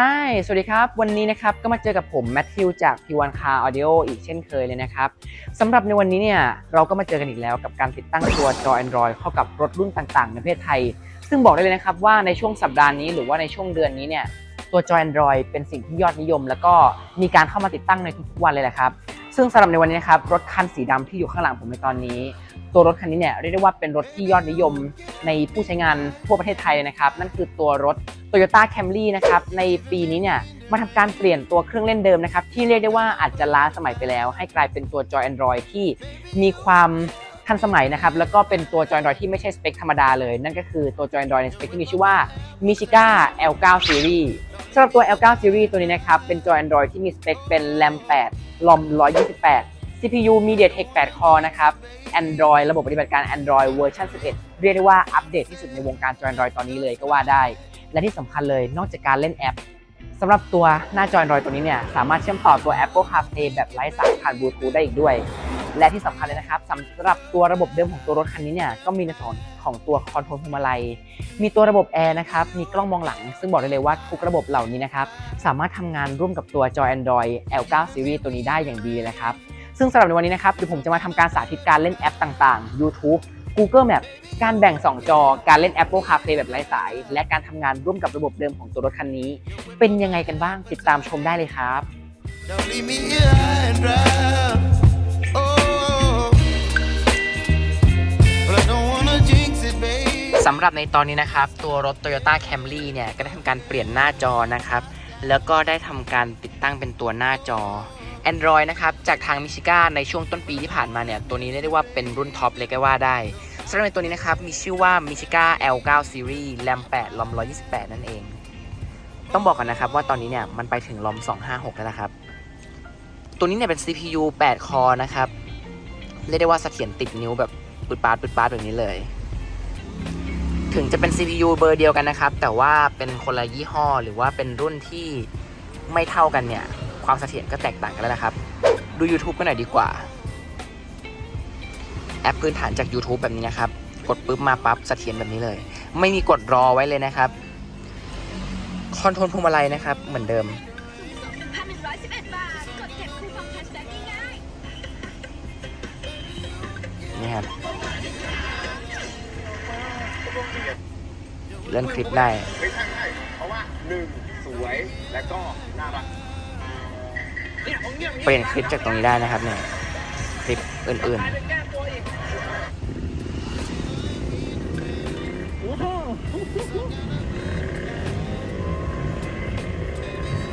Hi สวัสดีครับ วันนี้นะครับก็มาเจอกับผมแมทธิวจาก P1 Car Audio อีกเช่นเคยเลยนะครับสำหรับในวันนี้เนี่ยเราก็มาเจอกันอีกแล้วกับการติดตั้งตัวจอ Android เข้ากับรถรุ่นต่างๆ ในประเทศไทย ซึ่งบอกได้เลยนะครับว่าในช่วงสัปดาห์นี้หรือว่าในช่วงเดือนนี้เนี่ยตัวจอ Android เป็นสิ่งที่ยอดนิยม แล้วก็มีการเข้ามาติดตั้งในทุกๆวันเลยแหละครับซึ่งสำหรับในวันนี้นะครับรถคันสีดำที่อยู่ข้างหลังผมในตอนนี้ ตัวรถคันนี้เนี่ยเรียกได้ว่าเป็นรถที่ยอดนิยมในผู้ใช้งานทั่วประเทศไทยเลยนะครับ นั่นคือตัวรถ Toyota Camry นะครับ ในปีนี้เนี่ยมาทำการเปลี่ยนตัวเครื่องเล่นเดิมนะครับ ที่เรียกได้ว่าอาจจะล้าสมัยไปแล้ว ให้กลายเป็นตัวจอ Android ที่มีความทันสมัยนะครับ แล้วก็เป็นตัวจอ Android ที่ไม่ใช่สเปคธรรมดาเลย นั่นก็คือตัวจอ Android ในสเปคที่มีชื่อว่า Michiga L9 Series สำหรับตัว L9 Series ตัวนี้นะครับ เป็นจอ Android ที่มีสเปคเป็น RAM 8 ROM 128 CPU MediaTek 8 Core นะครับ Android ระบบปฏิบัติการ Android เวอร์ชัน11 เรียกได้ว่าอัปเดตที่สุดในวงการจอ Android ตอนนี้เลยก็ว่าได้ และที่สำคัญเลยนอกจากการเล่นแอปสำหรับตัวหน้าจอ Android ตัวนี้เนี่ยสามารถเชื่อมต่อตัว Apple CarPlay แบบไร้สายผ่านบลูทูธได้อีกด้วย และที่สำคัญเลยนะครับสำหรับตัวระบบเดิมของตัวรถคันนี้เนี่ยก็มีในส่วนของตัวคอนโทรลพวงมาลัย มีตัวระบบแอร์นะครับ มีกล้องมองหลัง ซึ่งบอกได้เลยว่าทุกระบบเหล่านี้นะครับ สามารถทำงานร่วมกับตัวจอ Android L9 Series ตัวนี้ได้อย่างดีเลยครับ ซึ่งสำหรับในวันนี้นะครับเดี๋ยวผมจะมาทำการสาธิตการเล่นแอปต่างๆ YouTube Google Map การแบ่ง 2 จอ การเล่น Apple CarPlay แบบไร้สาย และการทำงานร่วมกับระบบเดิมของตัวรถคันนี้ เป็นยังไงกันบ้างติดตามชมได้เลยครับ oh, it, สำหรับในตอนนี้นะครับ ตัวรถ Toyota Camry เนี่ย ก็ได้ทำการเปลี่ยนหน้าจอนะครับ แล้วก็ได้ทำการติดตั้งเป็นตัวหน้าจอ Android นะครับ จากทางมิชิก้าในช่วงต้นปีที่ผ่านมาเนี่ย ตัวนี้เรียกได้ว่าเป็นรุ่นท็อปเลยก็ว่าได้สำหรับในตัวนี้นะครับ มีชื่อว่า Michiga L9 Series RAM 8 ROM 128 นั่นเอง ต้องบอกกันนะครับว่าตอนนี้เนี่ยมันไปถึง ROM 256 แล้วนะครับ ตัวนี้เนี่ยเป็น CPU 8 คอนะครับ เรียกได้ว่าเสถียรติดนิ้วแบบปืดปาดปืดปาดแบบนี้เลย ถึงจะเป็น CPU เบอร์เดียวกันนะครับ แต่ว่าเป็นคนละยี่ห้อหรือว่าเป็นรุ่นที่ไม่เท่ากันเนี่ย ความเสถียรก็แตกต่างกันแล้วนะครับ ดู YouTube กันหน่อยดีกว่า แอปพื้นฐานจาก YouTube แบบนี้นะครับ กดปุ๊บมาปั๊บเสถียรแบบนี้เลย ไม่มีกดรอไว้เลยนะครับ คอนโทรลพวงมาลัยนะครับ เหมือนเดิม นี่ครับเลื่อนคลิปได้ไม่ใช่เพราะว่าหนึ่งสวยและก็น่ารัก เปลี่ยนคลิปจากตรงนี้ได้นะครับเนี่ยคลิปอื่นๆ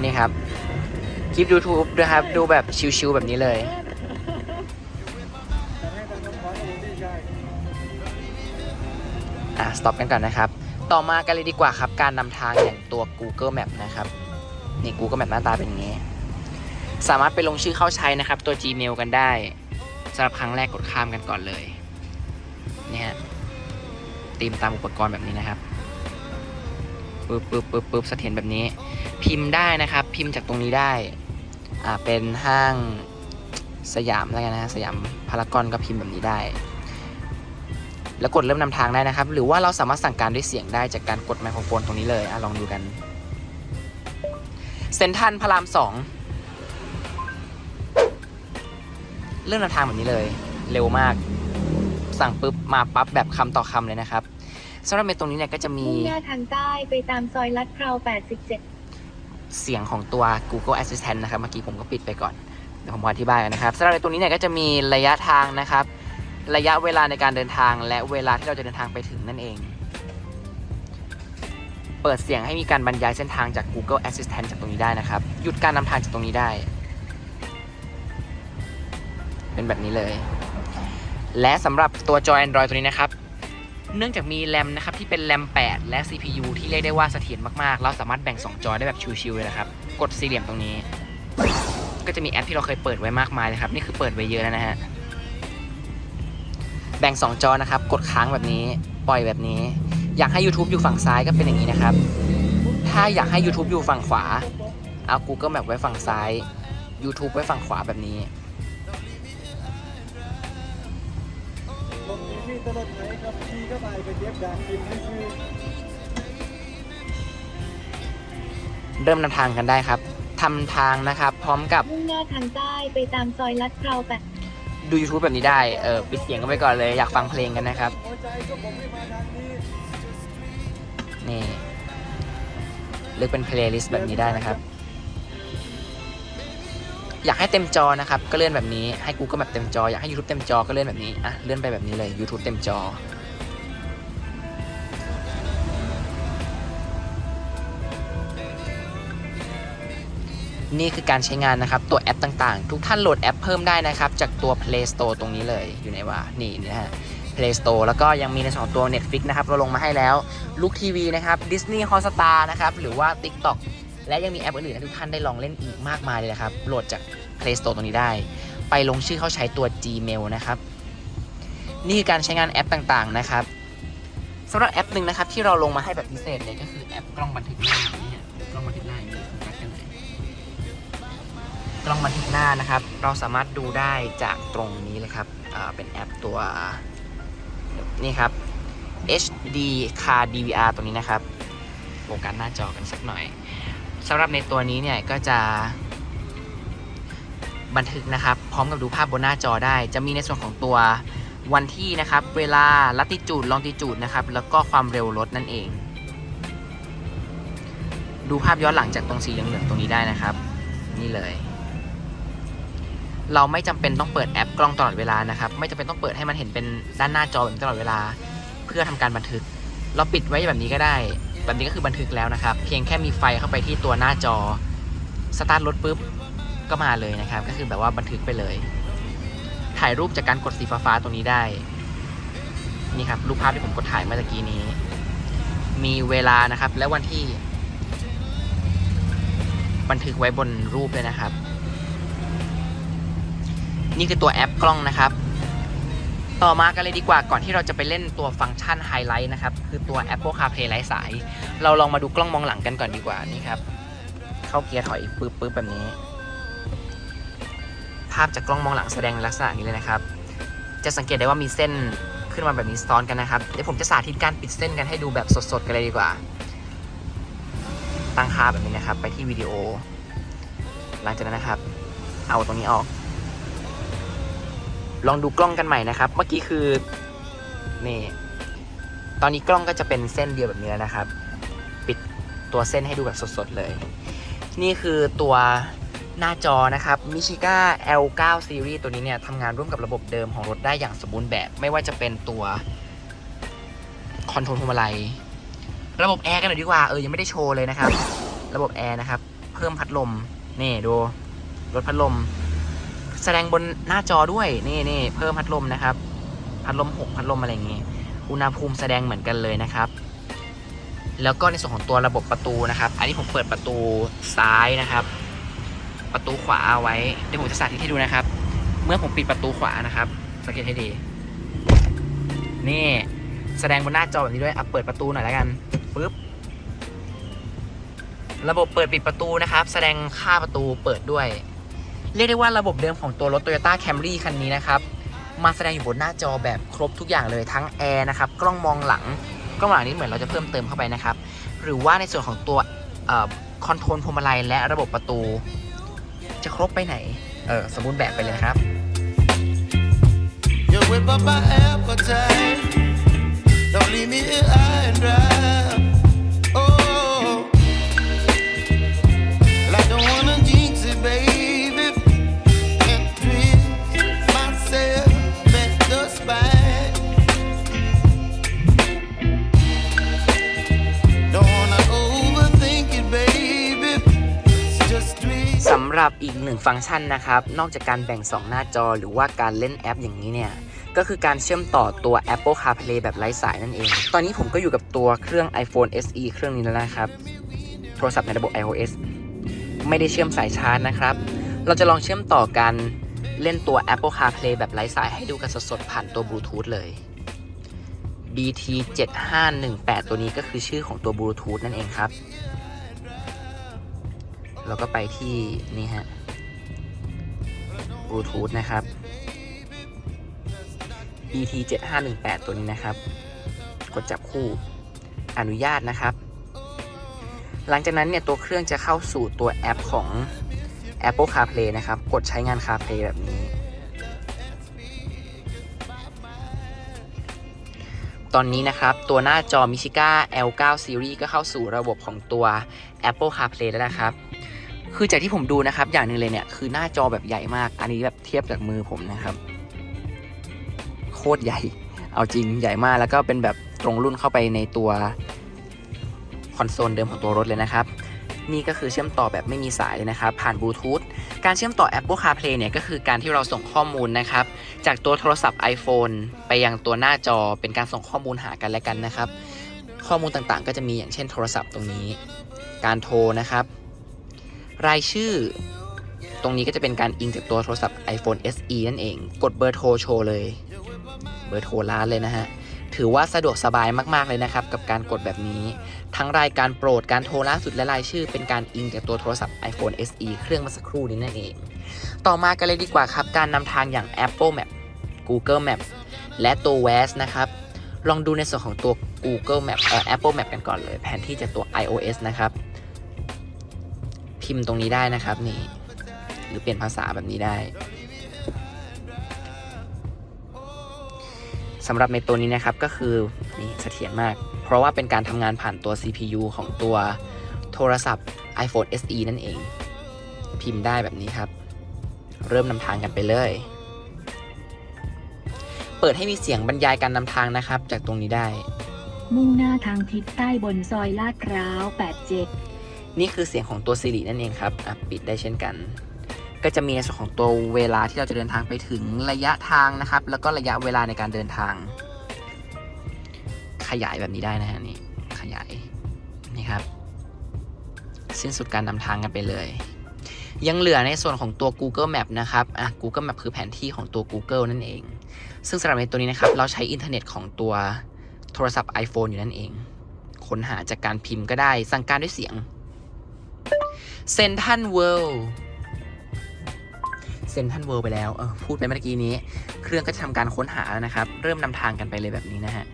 นี่ครับ คลิป YouTube ด้วยครับ ดูแบบชิวๆแบบนี้เลยอะสต็อปกันก่อนนะครับ ต่อมากันเลยดีกว่าครับ การนำทางอย่างตัว Google Map นะครับ นี่ Google Map หน้าตาเป็นอย่างนี้ สามารถไปลงชื่อเข้าใช้นะครับ ตัว Gmail กันได้สำหรับครั้งแรกกดข้ามกันก่อนเลยนี่ฮะตีมตามอุปกรณ์แบบนี้นะครับปึ๊บปึ๊บปึ๊บปึ๊บเสถียรแบบนี้ พิมพ์ได้นะครับ พิมพ์จากตรงนี้ได้อ่าเป็นห้างสยามแล้วกันนะฮะสยามพารากอนก็พิมพ์แบบนี้ได้ แล้วกดเริ่มนำทางได้นะครับ หรือว่าเราสามารถสั่งการด้วยเสียงได้จากการกดไมโครโฟนตรงนี้เลยอะลองดูกันเซนทันพระรามสอง เรื่องแนวทางแบบนี้เลย เร็วมาก สั่งปุ๊บมาปั๊บแบบคำต่อคำเลยนะครับสำหรับเมนตรงนี้เนี่ยก็จะมีมุ่งหน้าทางใต้ไปตามซอยลัดเพรา87 เสียงของตัว Google Assistant นะครับ เมื่อกี้ผมก็ปิดไปก่อน เดี๋ยวผมขออธิบายกันนะครับสำหรับในตรงนี้เนี่ยก็จะมีระยะทางนะครับ ระยะเวลาในการเดินทาง และเวลาที่เราจะเดินทางไปถึงนั่นเอง เปิดเสียงให้มีการบรรยายเส้นทางจาก Google Assistant จากตรงนี้ได้นะครับ หยุดการนำทางจากตรงนี้ได้ เป็นแบบนี้เลย และสำหรับตัวจอ Android ตัวนี้นะครับ เนื่องจากมีแรมนะครับที่เป็นแรม 8 และ CPU ที่เรียกได้ว่าเสถียรมากๆ เราสามารถแบ่ง 2 จอได้แบบชิวๆเลยนะครับ กดสี่เหลี่ยมตรงนี้ ก็จะมีแอปที่เราเคยเปิดไว้มากมายเลยครับ นี่คือเปิดไว้เยอะแล้วนะฮะ แบ่ง 2 จอนะครับ กดค้างแบบนี้ ปล่อยแบบนี้ อยากให้ YouTube อยู่ฝั่งซ้ายก็เป็นอย่างนี้นะครับ ถ้าอยากให้ YouTube อยู่ฝั่งขวา เอา Google Map ไว้ฝั่งซ้าย YouTube ไว้ฝั่งขวาแบบนี้ ตลอดไหนครับขี่ก็ไปไปเก็บดางกินให้คือเริ่มนำทางกันได้ครับทำทางนะครับ พร้อมกับมุ่งหน้าทางใต้ไปตามซอยลัดเพราแปดดู YouTube แบบนี้ได้ เออปิดเสียงกันไปก่อนเลย อยากฟังเพลงกันนะครับ หัวใจก็บอกให้มาทางนี้นี่เลือกเป็นเพลย์ลิสต์แบบนี้ได้นะครับ อยากให้เต็มจอนะครับ ก็เลื่อนแบบนี้ ให้ Google แบบเต็มจอ อยากให้ YouTube เต็มจอ ก็เลื่อนแบบนี้ อะ เลื่อนไปแบบนี้เลย YouTube เต็มจอ นี่คือการใช้งานนะครับ ตัวแอปต่างๆ ทุกท่านโหลดแอปเพิ่มได้นะครับ จากตัว Play Store ตรงนี้เลย อยู่ไหนวะนี่นะฮะ Play Store แล้วก็ยังมีในสองตัว Netflix นะครับ เราลงมาให้แล้ว ลูกทีวีนะครับ Disney Hotstar นะครับ หรือว่า TikTok และยังมีแอปอื่นๆให้ทุกท่านได้ลองเล่นอีกมากมายเลยนะครับ โหลดจาก Play Store ตรงนี้ได้ ไปลงชื่อเข้าใช้ตัว Gmail นะครับ นี่คือการใช้งานแอปต่างๆนะครับสำหรับแอปหนึ่งนะครับที่เราลงมาให้แบบพิเศษเลยก็คือแอปกล้องบันทึกหน้าเนี่ยกล้องบันทึกหน้าอย่างนี้โฟกัสกันเลยกล้องบันทึกหน้านะครับ เราสามารถดูได้จากตรงนี้เลยครับเป็นแอปตัวนี่ครับ HD Car DVR ตัวนี้นะครับโฟกัสหน้าจอกันสักหน่อย สำหรับในตัวนี้เนี่ยก็จะบันทึกนะครับ พร้อมกับดูภาพบนหน้าจอได้ จะมีในส่วนของตัววันที่นะครับ เวลาลัติจูดลองติจูดนะครับ แล้วก็ความเร็วรถนั่นเอง ดูภาพย้อนหลังจากตรงสีเหลืองๆตรงนี้ได้นะครับ นี่เลย เราไม่จำเป็นต้องเปิดแอปกล้องตลอดเวลานะครับ ไม่จำเป็นต้องเปิดให้มันเห็นเป็นด้านหน้าจอแบบตลอดเวลา เพื่อทำการบันทึก เราปิดไว้แบบนี้ก็ได้ แบบนี้ก็คือบันทึกแล้วนะครับ เพียงแค่มีไฟเข้าไปที่ตัวหน้าจอสตาร์ทรถปุ๊บก็มาเลยนะครับ ก็คือแบบว่าบันทึกไปเลย ถ่ายรูปจากการกดสีฟ้าๆตรงนี้ได้ นี่ครับรูปภาพที่ผมกดถ่ายเมื่อกี้นี้ มีเวลานะครับ และวันที่ บันทึกไว้บนรูปเลยนะครับ นี่คือตัวแอปกล้องนะครับ ต่อมากันเลยดีกว่าก่อนที่เราจะไปเล่นตัวฟังก์ชันไฮไลท์นะครับ คือตัว Apple CarPlay ไร้สาย เราลองมาดูกล้องมองหลังกันก่อนดีกว่านี่ครับ เข้าเกียร์ถอยปึ๊บปึ๊บแบบนี้ ภาพจากกล้องมองหลังแสดงลักษณะนี้เลยนะครับ จะสังเกตได้ว่ามีเส้นขึ้นมาแบบนี้ซ้อนกันนะครับ เดี๋ยวผมจะสาธิตการปิดเส้นกันให้ดูแบบสดๆกันเลยดีกว่า ตั้งค่าแบบนี้นะครับ ไปที่วิดีโอ หลังจากนั้นนะครับ เอาตรงนี้ออก ลองดูกล้องกันใหม่นะครับ เมื่อกี้คือนี่ตอนนี้กล้องก็จะเป็นเส้นเดียวแบบนี้แล้วนะครับ ปิดตัวเส้นให้ดูแบบสดๆเลย นี่คือตัวหน้าจอนะครับ Michiga L9 Series ตัวนี้เนี่ยทำงานร่วมกับระบบเดิมของรถได้อย่างสมบูรณ์แบบ ไม่ว่าจะเป็นตัวคอนโทรลพวงมาลัย ระบบแอร์กันหน่อยดีกว่า เออ ยังไม่ได้โชว์เลยนะครับ ระบบแอร์นะครับ เพิ่มพัดลม นี่ดู รถพัดลม แสดงบนหน้าจอด้วยนี่นี่เพิ่มพัดลมนะครับ พัดลมหกพัดลมอะไรอย่างงี้อุณหภูมิแสดงเหมือนกันเลยนะครับ แล้วก็ในส่วนของตัวระบบประตูนะครับ อันนี้ผมเปิดประตูซ้ายนะครับ ประตูขวาเอาไว้เดี๋ยวผมจะสาธิตให้ดูนะครับ เมื่อผมปิดประตูขวานะครับ สังเกตให้ดี นี่แสดงบนหน้าจอแบบนี้ด้วยอะเปิดประตูหน่อยแล้วกันปึ๊บระบบเปิดปิดประตูนะครับ แสดงค่าประตูเปิดด้วย เรียกได้ว่าระบบเดิมของตัวรถ Toyota Camry คันนี้นะครับ มาแสดงอยู่บนหน้าจอแบบครบทุกอย่างเลยทั้งแอร์นะครับ กล้องมองหลัง กล้องหลังนี้เหมือนเราจะเพิ่มเติมเข้าไปนะครับ หรือว่าในส่วนของตัวคอนโทรลพวงมาลัยและระบบประตู จะครบไปไหน เออสมบูรณ์แบบไปเลยครับ You whip up my appetite. Don't leave me here high and dry. หรับอีกหนึ่งฟังก์ชันนะครับ นอกจากการแบ่ง 2 หน้าจอหรือว่าการเล่นแอปอย่างนี้เนี่ย ก็คือการเชื่อมต่อตัว Apple CarPlay แบบไร้สายนั่นเอง ตอนนี้ผมก็อยู่กับตัวเครื่อง iPhone SE เครื่องนี้แล้วนะครับ โทรศัพท์ในระบบ iOS ไม่ได้เชื่อมสายชาร์จนะครับ เราจะลองเชื่อมต่อกันเล่นตัว Apple CarPlay แบบไร้สายให้ดูกันสดๆผ่านตัวบลูทูธเลย BT 7518 ตัวนี้ก็คือชื่อของตัวบลูทูธนั่นเองครับ เราก็ไปที่นี่ฮะบลูทูธนะครับ ET 7518ตัวนี้นะครับ กดจับคู่อนุญาตนะครับ หลังจากนั้นเนี่ยตัวเครื่องจะเข้าสู่ตัวแอปของ Apple CarPlay นะครับ กดใช้งาน CarPlay แบบนี้ ตอนนี้นะครับ ตัวหน้าจอ Michiga L9 Series ก็เข้าสู่ระบบของตัว Apple CarPlay แล้วนะครับ คือจากที่ผมดูนะครับ อย่างหนึ่งเลยเนี่ยคือหน้าจอแบบใหญ่มาก อันนี้แบบเทียบจากมือผมนะครับ โคตรใหญ่ เอาจริงใหญ่มากแล้วก็เป็นแบบตรงรุ่นเข้าไปในตัวคอนโซลเดิมของตัวรถเลยนะครับ นี่ก็คือเชื่อมต่อแบบไม่มีสายเลยนะครับ ผ่านบลูทูธการเชื่อมต่อ Apple CarPlay เนี่ยก็คือการที่เราส่งข้อมูลนะครับ จากตัวโทรศัพท์ iPhone ไปยังตัวหน้าจอเป็นการส่งข้อมูลหากันและกันนะครับ ข้อมูลต่างๆ ก็จะมีอย่างเช่นโทรศัพท์ตรงนี้ การโทรนะครับ รายชื่อ ตรงนี้ก็จะเป็นการอิงจากตัวโทรศัพท์ iPhone SE นั่นเอง กดเบอร์โทรโชว์เลย เบอร์โทรร้านเลยนะฮะ ถือว่าสะดวกสบายมาก ๆ เลยนะครับ กับการกดแบบนี้ ทั้งรายการโปรดการโทรล่าสุดและรายชื่อ เป็นการอิงจากตัวโทรศัพท์ iPhone SE เครื่องมาสักครู่นี้นั่นเอง ต่อมากันเลยดีกว่าครับ การนำทางอย่าง Apple Map Google Map และตัว Waze นะครับ ลองดูในส่วนของตัว Google Map เอ่อ Apple Map กันก่อนเลย แผนที่จากตัว iOS นะครับ พิมพ์ตรงนี้ได้นะครับนี่ หรือเปลี่ยนภาษาแบบนี้ได้สำหรับในตัวนี้นะครับก็คือนี่เสถียรมาก เพราะว่าเป็นการทำงานผ่านตัว CPU ของตัวโทรศัพท์ iPhone SE นั่นเอง พิมพ์ได้แบบนี้ครับ เริ่มนำทางกันไปเลย เปิดให้มีเสียงบรรยายการนำทางนะครับ จากตรงนี้ได้ มุ่งหน้าทางทิศใต้บนซอยลาดพร้าว 87 นี่คือเสียงของตัว Siri นั่นเองครับอะปิดได้เช่นกัน ก็จะมีในส่วนของตัวเวลาที่เราจะเดินทางไปถึงระยะทางนะครับ แล้วก็ระยะเวลาในการเดินทาง ขยายแบบนี้ได้นะฮะนี่ขยายนี่ครับ สิ้นสุดการนำทางกันไปเลย ยังเหลือในส่วนของตัว Google Map นะครับอะ Google Map คือแผนที่ของตัว Google นั่นเอง ซึ่งสำหรับในตัวนี้นะครับ เราใช้อินเทอร์เน็ตของตัวโทรศัพท์ iPhone อยู่นั่นเอง ค้นหาจากการพิมพ์ก็ได้ สั่งการด้วยเสียง เซนทันเวิลด์เซนทันเวิลด์ไปแล้ว เออ พูดไปเมื่อกี้นี้ เครื่องก็จะทำการค้นหาแล้วนะครับ เริ่มนำทางกันไปเลยแบบนี้นะฮะ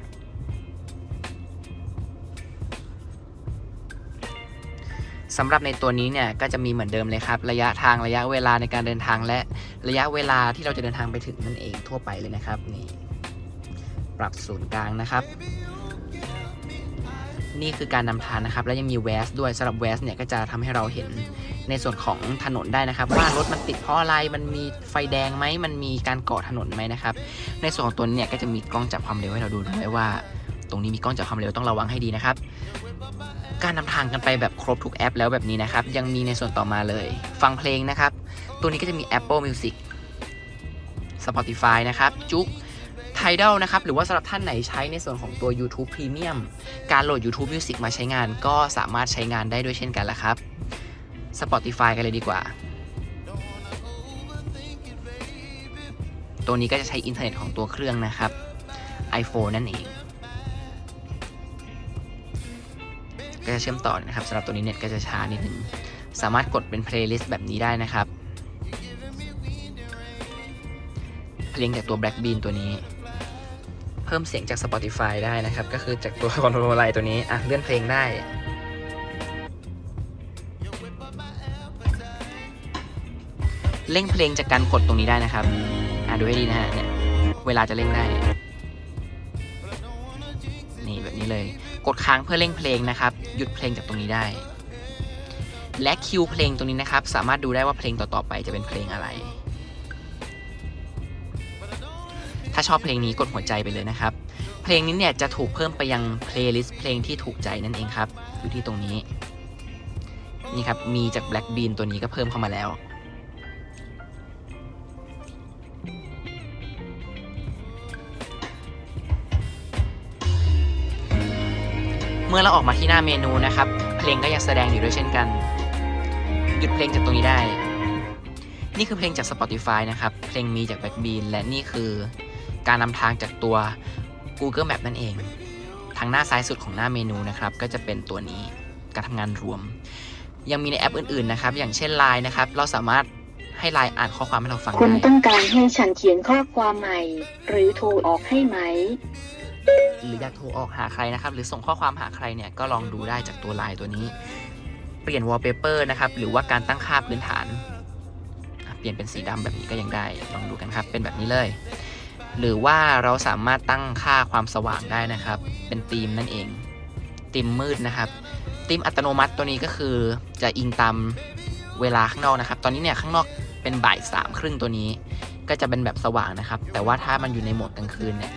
สำหรับในตัวนี้เนี่ย ก็จะมีเหมือนเดิมเลยครับ ระยะทางระยะเวลาในการเดินทางและระยะเวลาที่เราจะเดินทางไปถึงนั่นเองทั่วไปเลยนะครับ นี่ ปรับศูนย์กลางนะครับ นี่คือการนำทางนะครับ แล้วยังมีแวสด้วยสำหรับแวสเนี่ยก็จะทำให้เราเห็นในส่วนของถนนได้นะครับ ว่ารถมันติดเพราะอะไรมันมีไฟแดงไหมมันมีการเกาะถนนไหมนะครับ ในส่วนของตัวนี้เนี่ยก็จะมีกล้องจับความเร็วให้เราดูด้วยว่า ตรงนี้มีกล้องจับความเร็วต้องระวังให้ดีนะครับ การนำทางกันไปแบบครบทุกแอปแล้วแบบนี้นะครับ ยังมีในส่วนต่อมาเลย ฟังเพลงนะครับ ตัวนี้ก็จะมี Apple Music Spotify นะครับจุ๊ก Tidal นะครับ หรือว่าสำหรับท่านไหนใช้ในส่วนของตัว YouTube Premium การโหลด YouTube Music มาใช้งานก็สามารถใช้งานได้ด้วยเช่นกันละครับ Spotify กันเลยดีกว่า ตัวนี้ก็จะใช้อินเทอร์เน็ตของตัวเครื่องนะครับ iPhone นั่นเอง ก็จะเชื่อมต่อนะครับสำหรับตัวนี้เน็ตก็จะช้านิดนึง สามารถกดเป็นเพลย์ลิสต์แบบนี้ได้นะครับเพลงจากตัว Black Bean ตัวนี้ เพิ่มเสียงจาก Spotify ได้นะครับ ก็คือจากตัวคอนโทรลไลตัวนี้อะเลื่อนเพลงได้ เร่งเพลงจากการกดตรงนี้ได้นะครับ อะดูให้ดีนะฮะเนี่ยเวลาจะเร่งได้ นี่แบบนี้เลย กดค้างเพื่อเร่งเพลงนะครับ หยุดเพลงจากตรงนี้ได้ และคิวเพลงตรงนี้นะครับ สามารถดูได้ว่าเพลงต่อๆไปจะเป็นเพลงอะไร ถ้าชอบเพลงนี้กดหัวใจไปเลยนะครับ เพลงนี้เนี่ยจะถูกเพิ่มไปยังเพลย์ลิสต์เพลงที่ถูกใจนั่นเองครับ อยู่ที่ตรงนี้ นี่ครับ มีจาก Black Bean ตัวนี้ก็เพิ่มเข้ามาแล้ว เมื่อเราออกมาที่หน้าเมนูนะครับ เพลงก็ยังแสดงอยู่ด้วยเช่นกัน หยุดเพลงจากตรงนี้ได้ นี่คือเพลงจาก Spotify นะครับ เพลงมีจาก Backbeat และนี่คือ การนำทางจากตัว Google Map นั่นเอง ทางหน้าซ้ายสุดของหน้าเมนูนะครับ ก็จะเป็นตัวนี้การทำงานรวม ยังมีในแอปอื่นๆนะครับ อย่างเช่น Line นะครับ เราสามารถให้ Line อ่านข้อความให้เราฟังคุณได้ต้องการให้ฉันเขียนข้อความใหม่ หรือโทรออกให้ไหม หรืออยากโทรออกหาใครนะครับ หรือส่งข้อความหาใครเนี่ยก็ลองดูได้จากตัวไลน์ตัวนี้ปลี่ยนวอลเปเปอร์นะครับ หรือว่าการตั้งค่าพื้นฐานอะเปลี่ยนเป็นสีดำแบบนี้ก็ยังได้ ลองดูกันครับ เป็นแบบนี้เลย หรือว่าเราสามารถตั้งค่าความสว่างได้นะครับ เป็นธีมนั่นเองธีมมืดนะครับธีมอัตโนมัติตัวนี้ก็คือจะอิงตามเวลาข้างนอกนะครับ ตอนนี้เนี่ยข้างนอกเป็นบ่ายสามครึ่งตัวนี้ ก็จะเป็นแบบสว่างนะครับ แต่ว่าถ้ามันอยู่ในโหมดกลางคืนเนี่ย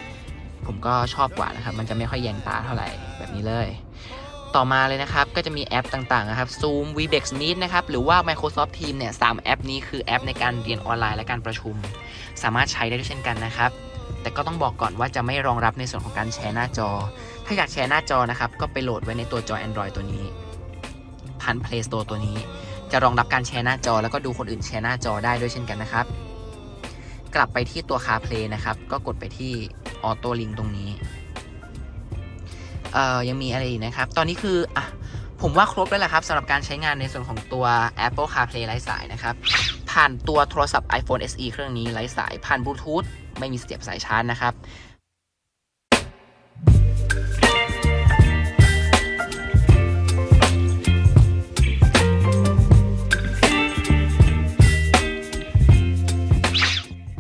ผมก็ชอบกว่านะครับ มันจะไม่ค่อยแยงตาเท่าไหร่แบบนี้เลย ต่อมาเลยนะครับ ก็จะมีแอปต่างๆนะครับ Zoom Webex Meet นะครับ หรือว่า Microsoft Teams เนี่ยสามแอปนี้คือแอปในการเรียนออนไลน์และการประชุม สามารถใช้ได้ด้วยเช่นกันนะครับ แต่ก็ต้องบอกก่อนว่าจะไม่รองรับในส่วนของการแชร์หน้าจอ ถ้าอยากแชร์หน้าจอนะครับก็ไปโหลดไว้ในตัวจอ Android ตัวนี้ผ่าน Play Store ตัวนี้ จะรองรับการแชร์หน้าจอ แล้วก็ดูคนอื่นแชร์หน้าจอได้ด้วยเช่นกันนะครับ กลับไปที่ตัว CarPlay นะครับ ก็กดไปที่ Auto Link ตรงนี้เอ่อยังมีอะไรอีกนะครับ ตอนนี้คืออะผมว่าครบแล้วแหละครับสำหรับการใช้งานในส่วนของตัว Apple CarPlay ไร้สายนะครับ ผ่านตัวโทรศัพท์ iPhone SE เครื่องนี้ไร้สายผ่านบลูทูธไม่มีเสียบสายชาร์จนะครับ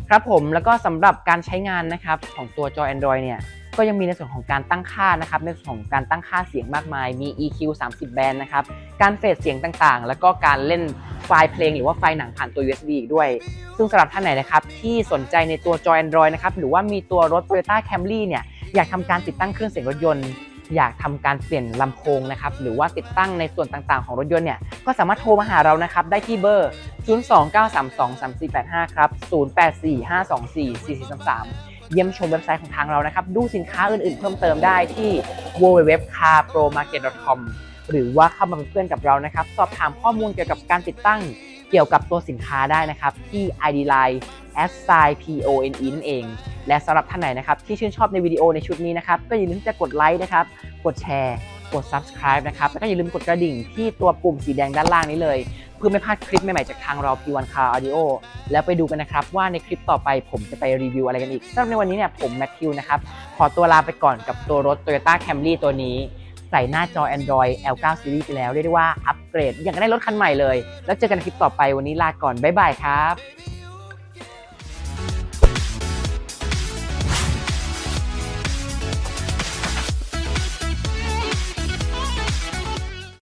ครับผมแล้วก็สำหรับการใช้งานนะครับของตัวจอ Android เนี่ย ก็ยังมีในส่วนของการตั้งค่านะครับในส่วนของการตั้งค่าเสียงมากมาย มี EQ 30 แบนด์นะครับ การเฟดเสียงต่างๆ แล้วก็การเล่นไฟล์เพลงหรือว่าไฟล์หนังผ่านตัว USB อีกด้วย ซึ่งสำหรับท่านไหนนะครับที่สนใจในตัวจอ Android นะครับหรือว่ามีตัวรถ Toyota Camry เนี่ยอยากทำการติดตั้งเครื่องเสียงรถยนต์อยากทำการเปลี่ยนลำโพงนะครับหรือว่าติดตั้งในส่วนต่างๆ ของรถยนต์เนี่ยก็สามารถโทรมาหาเรานะครับได้ที่เบอร์ 029323485 ครับ 0845244433 เยี่ยมชมเว็บไซต์ของทางเรานะครับ ดูสินค้าอื่นๆ เพิ่มเติมได้ที่ www.carpromarket.com หรือว่าเข้ามาเป็นเพื่อนกับเรานะครับ สอบถามข้อมูลเกี่ยวกับการติดตั้งเกี่ยวกับตัวสินค้าได้นะครับ ที่ ID Line s i p o n e นั่นเอง และสำหรับท่านไหนนะครับ ที่ชื่นชอบในวิดีโอในชุดนี้นะครับ ก็อย่าลืมที่จะกดไลค์นะครับ กดแชร์ กด subscribe นะครับ แล้วก็อย่าลืมกดกระดิ่งที่ตัวปุ่มสีแดงด้านล่างนี้เลย เพื่อไม่พลาดคลิปใหม่ ๆ จากทางเรา P1 Car Audio แล้วไปดูกันนะครับ ว่าในคลิปต่อไปผมจะไปรีวิวอะไรกันอีกสำหรับในวันนี้เนี่ยผมแมทธิวนะครับ ขอตัวลาไปก่อนกับตัวรถ Toyota Camry ตัวนี้ ใส่หน้าจอ Android L9 Series ไปแล้ว เรียกได้ว่าอัปเกรด อย่างกับได้รถคันใหม่เลย แล้วเจอกันในคลิปต่อไปวันนี้ลาก่อนบ๊ายบายครับ